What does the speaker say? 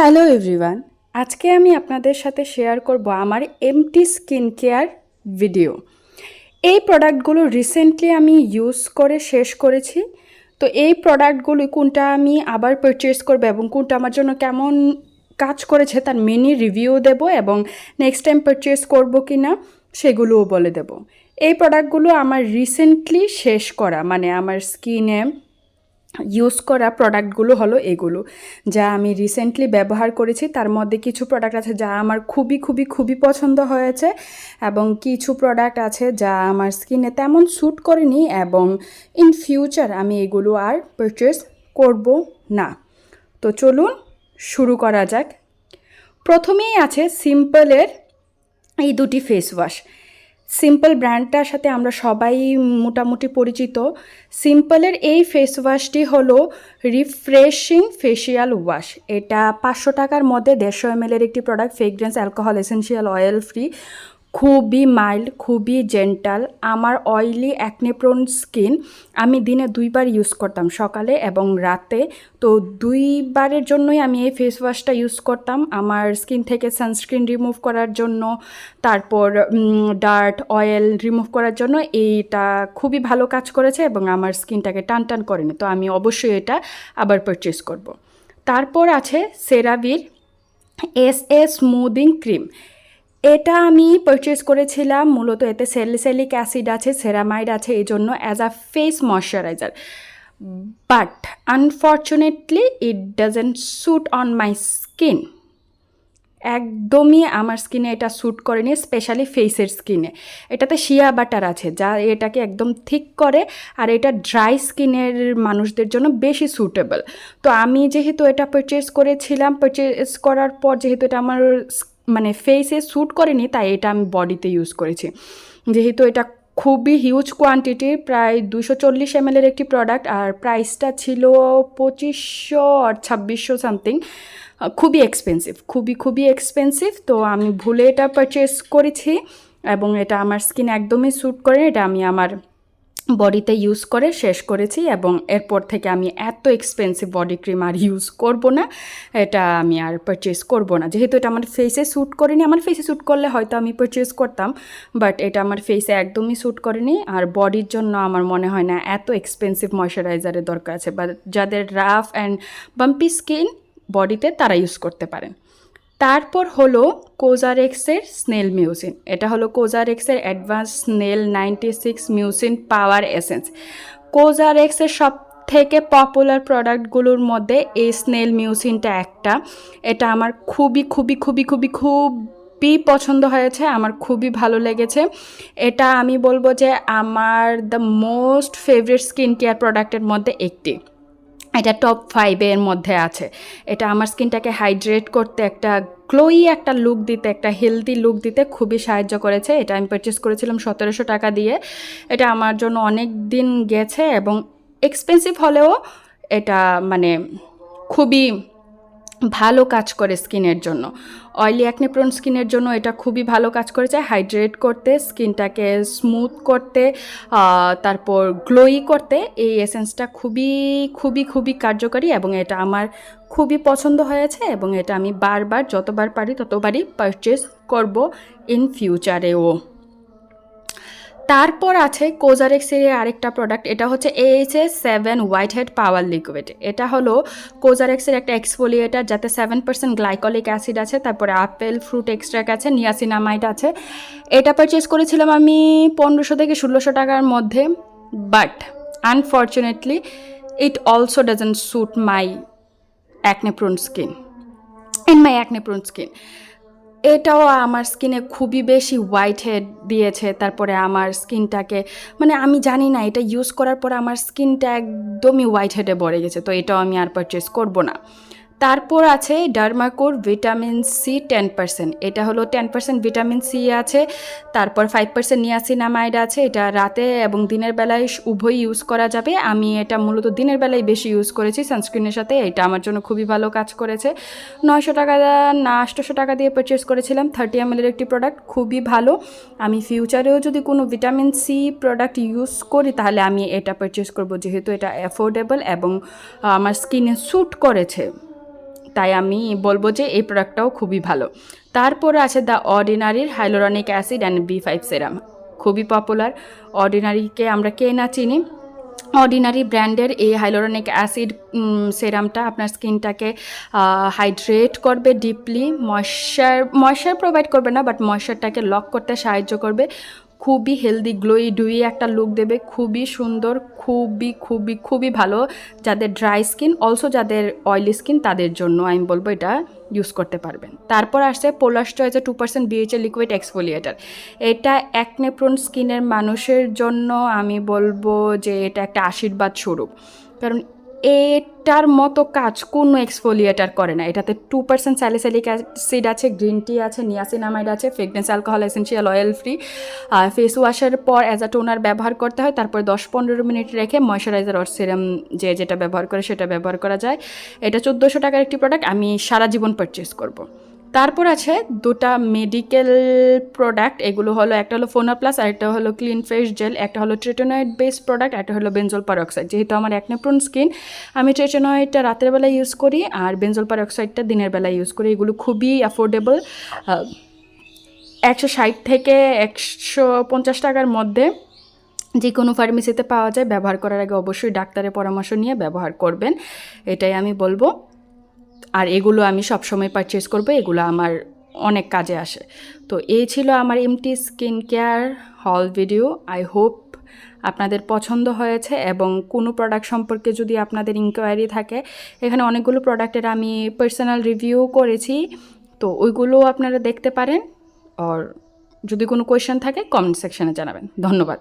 Hello everyone, আজকে আমি আপনাদের সাথে শেয়ার করব আমার এমটি স্কিন কেয়ার ভিডিও এই প্রোডাক্টগুলো রিসেন্টলি আমি ইউজ করে শেষ করেছি। তো এই প্রোডাক্টগুলো কোনটা আমি আবার পারচেস করব এবং কোনটা আমার জন্য কেমন কাজ করেছে তার মিনি রিভিউ দেব এবং নেক্সট টাইম পারচেস করব কি না সেগুলোও বলে দেব। এই প্রোডাক্টগুলো আমার রিসেন্টলি শেষ করা মানে আমার স্কিনে ইউজ করা প্রোডাক্টগুলো হলো এগুলো। যা আমি রিসেন্টলি ব্যবহার করেছি, তার মধ্যে কিছু প্রোডাক্ট আছে যা আমার খুবই খুবই খুবই পছন্দ হয়েছে এবং কিছু প্রোডাক্ট আছে যা আমার স্কিনে তেমন স্যুট করেনি এবং ইন ফিউচার আমি এগুলো আর পারচেস করব না। তো চলুন শুরু করা যাক। প্রথমেই আছে সিম্পলের এই দুটি ফেস ওয়াশ সিম্পল ব্র্যান্ডটার সাথে আমরা সবাই মোটামুটি পরিচিত। সিম্পলের এই ফেস ওয়াশটি হলো রিফ্রেশিং ফেসিয়াল ওয়াশ এটা পাঁচশো টাকার মধ্যে দেড়শো এম একটি product fragrance alcohol essential oil free খুবই মাইল্ড, খুবই জেন্টাল, আমার অয়েলি অ্যাকনেপ্রোন স্কিন আমি দিনে দুইবার ইউজ করতাম সকালে এবং রাতে। তো দুইবারের জন্যই আমি এই ফেস ওয়াশটা ইউজ করতাম। আমার স্কিন থেকে সানস্ক্রিন রিমুভ করার জন্য, তারপর ডার্ট অয়েল রিমুভ করার জন্য এইটা খুবই ভালো কাজ করেছে এবং আমার স্কিনটাকে টান টান করেনি। তো আমি অবশ্যই এটা আবার পারচেস করব। তারপর আছে সেরাভির এস এ স্মুদিং ক্রিম এটা আমি পারচেস করেছিলাম, মূলত এতে সেলিসেলিক অ্যাসিড আছে সেরামাইড আছে, এই জন্য as a face moisturiser but unfortunately it doesn't suit on my skin একদমই আমার স্কিনে এটা স্যুট করেনি স্পেশালি ফেসের স্কিনে এটাতে শিয়া বাটার আছে, যা এটাকে একদম ঠিক করে, আর এটা ড্রাই স্কিনের মানুষদের জন্য বেশি সুটেবল তো আমি যেহেতু এটা পারচেস করেছিলাম পারচেস করার পর যেহেতু এটা আমার মানে ফেসে স্যুট করেনি, তাই এটা আমি বডিতে ইউজ করেছি। যেহেতু এটা খুবই হিউজ কোয়ান্টিটির প্রায় দুশো চল্লিশ এম একটি প্রোডাক্ট আর প্রাইসটা ছিল পঁচিশশো আর ছাব্বিশশো সামথিং খুবই এক্সপেন্সিভ খুবই খুবই এক্সপেন্সিভ তো আমি ভুলে এটা পারচেস করেছি, এবং এটা আমার স্কিন একদমই স্যুট করে এটা আমি আমার বডিতে ইউজ করে শেষ করেছি এবং এরপর থেকে আমি এত এক্সপেন্সিভ বডি ক্রিম আর ইউজ করব না, এটা আমি আর পারচেস করব না। যেহেতু এটা আমার ফেসে স্যুট করেনি, আমার ফেসে স্যুট করলে হয়তো আমি পারচেস করতাম বাট এটা আমার ফেসে একদমই স্যুট করেনি। আর বডির জন্য আমার মনে হয় না এত এক্সপেন্সিভ ময়শ্চারাইজারের দরকার আছে বা যাদের রাফ অ্যান্ড বাম্পি স্কিন বডিতে তারা ইউজ করতে পারেন। তারপর হলো কোজারেক্সের স্নেল মিউসিন এটা হলো কোজারেক্সের advance snail ninety six mucin power essence. কোজারেক্সের সব থেকে পপুলার প্রোডাক্টগুলোর মধ্যে এই স্নেল মিউসিনটা একটা। এটা আমার খুবই খুবই খুবই খুবই খুবই পছন্দ হয়েছে, আমার খুবই ভালো লেগেছে। এটা আমি বলব যে আমার the most favourite skin care প্রোডাক্টের মধ্যে একটি। এটা টপ ফাইভের মধ্যে আছে। এটা আমার স্কিনটাকে হাইড্রেট করতে একটা গ্লোই একটা লুক দিতে, একটা হেলদি লুক দিতে খুবই সাহায্য করেছে। এটা আমি পারচেস করেছিলাম সতেরোশো টাকা দিয়ে। এটা আমার জন্য অনেক দিন গেছে এবং এক্সপেন্সিভ হলেও এটা মানে খুবই ভালো কাজ করে স্কিনের জন্য। অয়েলি অ্যাকনেপ্রোন স্কিনের জন্য এটা খুবই ভালো কাজ করেছে। হাইড্রেট করতে, স্কিনটাকে স্মুথ করতে তারপর গ্লোই করতে এই এসেন্সটা খুবই খুবই খুবই কার্যকারী এবং এটা আমার খুবই পছন্দ হয়েছে এবং এটা আমি বারবার, যতবার পারি ততবারই পারচেস করব ইন ফিউচারেও তারপর আছে কোজারেক্সের আরেকটা প্রোডাক্ট এটা হচ্ছে HS seven white head power liquid এটা হলো কোজারেক্সের একটা এক্সফোলিয়েটার যাতে সেভেন পার্সেন্ট গ্লাইকলিক অ্যাসিড আছে, তারপরে আপেল ফ্রুট এক্সট্রাক আছে নিয়াসিনামাইড আছে। এটা পারচেস করেছিলাম আমি পনেরোশো থেকে ষোলোশো টাকার মধ্যে but unfortunately it also doesn't suit my acne prone skin in my acne prone skin এটাও আমার স্কিনে খুবই বেশি হোয়াইট হেড দিয়েছে, তারপরে আমার স্কিনটাকে মানে আমি জানি না, এটা ইউজ করার পর আমার স্কিনটা একদমই হোয়াইট হেডে ভরে গেছে, তো এটাও আমি আর পারচেস করব না। তারপর আছে ডার্মাকোর ভিটামিন সি টেন পার্সেন্ট। এটা হলো টেন পার্সেন্ট ভিটামিন সি আছে, তারপর ফাইভ পার্সেন্ট নিয়াসিনামাইড আছে। এটা রাতে এবং দিনের বেলায় উভয় ইউজ করা যাবে। আমি এটা মূলত দিনের বেলায় বেশি ইউজ করেছি। সানস্ক্রিনের সাথে এটা আমার জন্য খুবই ভালো কাজ করেছে। নয়শো টাকা না, আটশোশো টাকা দিয়ে পারচেস করেছিলাম। থার্টি এম একটি প্রোডাক্ট খুবই ভালো। আমি ফিউচারেও যদি কোনো ভিটামিন সি প্রোডাক্ট ইউজ করি, তাহলে আমি এটা পারচেস করব। যেহেতু এটা অ্যাফোর্ডেবল এবং আমার স্কিনে স্যুট করেছে। তাই আমি বলব যে এই প্রোডাক্টটাও খুবই ভালো। তারপর আছে the অর্ডিনারির hyaluronic acid and B five serum খুবই পপুলার অর্ডিনারিকে আমরা কে না চিনি? অর্ডিনারি ব্র্যান্ডের এই হাইলোরনিক অ্যাসিড সেরামটা আপনার স্কিনটাকে হাইড্রেট করবে ডিপলি ময়শ্চার ময়শ্চার প্রোভাইড করবে না বাট ময়শ্চারটাকে লক করতে সাহায্য করবে। খুবই হেলদি গ্লোই ডুই একটা লুক দেবে। খুবই সুন্দর, খুবই খুবই খুবই ভালো যাদের ড্রাই স্কিন অলসো যাদের অয়েলি স্কিন তাদের জন্য আমি বলব এটা ইউজ করতে পারবেন। তারপর আসছে পোলার চয়েসে two percent BHA liquid exfoliator এটা একনেপ্রোন স্কিনের মানুষের জন্য আমি বলব যে এটা একটা আশীর্বাদ স্বরূপ। কারণ এটার মতো কাজ কোনো এক্সফোলিয়েটার করে না। এটাতে টু পার্সেন্ট স্যালিসালিক অ্যাসিড আছে গ্রিন টি আছে নিয়াসিনামাইড আছে fragrance alcohol essential oil free face ওয়াশের পর অ্যাজ আ টোনার ব্যবহার করতে হয়, তারপর দশ পনেরো মিনিট রেখে ময়শ্চারাইজার অর সিরাম যে যেটা ব্যবহার করে সেটা ব্যবহার করা যায়। এটা চোদ্দোশো টাকার একটি প্রোডাক্ট আমি সারা জীবন পারচেস করব। তারপর আছে দুটা মেডিকেল প্রোডাক্ট এগুলো হলো একটা হলো ফোনা প্লাস আর একটা হলো ক্লিন ফ্রেশ জেল একটা হলো ট্রেটোনয়েড বেসড প্রোডাক্ট একটা হলো বেঞ্জল পারঅক্সাইড যেহেতু আমার একনেপ্রোন স্কিন আমি ট্রেটোনয়েডটা রাতের বেলা ইউজ করি আর বেঞ্জল পারঅক্সাইডটা দিনের বেলা ইউজ করি। এগুলো খুবই অ্যাফোর্ডেবল একশো ষাট থেকে একশো পঞ্চাশ টাকার মধ্যে যে কোনো ফার্মেসিতে পাওয়া যায়। ব্যবহার করার আগে অবশ্যই ডাক্তারের পরামর্শ নিয়ে ব্যবহার করবেন। এটাই আমি বলব। আর এগুলো আমি সবসময় পারচেস করব, এগুলো আমার অনেক কাজে আসে। তো এই ছিল আমার empty skin care haul video I hope আপনাদের পছন্দ হয়েছে এবং কোনো প্রোডাক্ট সম্পর্কে যদি আপনাদের ইনকোয়ারি থাকে, এখানে অনেকগুলো প্রোডাক্টের আমি পার্সোনাল রিভিউ করেছি। তো ওইগুলো আপনারা দেখতে পারেন আর যদি কোনো কোয়েশ্চেন থাকে কমেন্ট সেকশনে জানাবেন। ধন্যবাদ।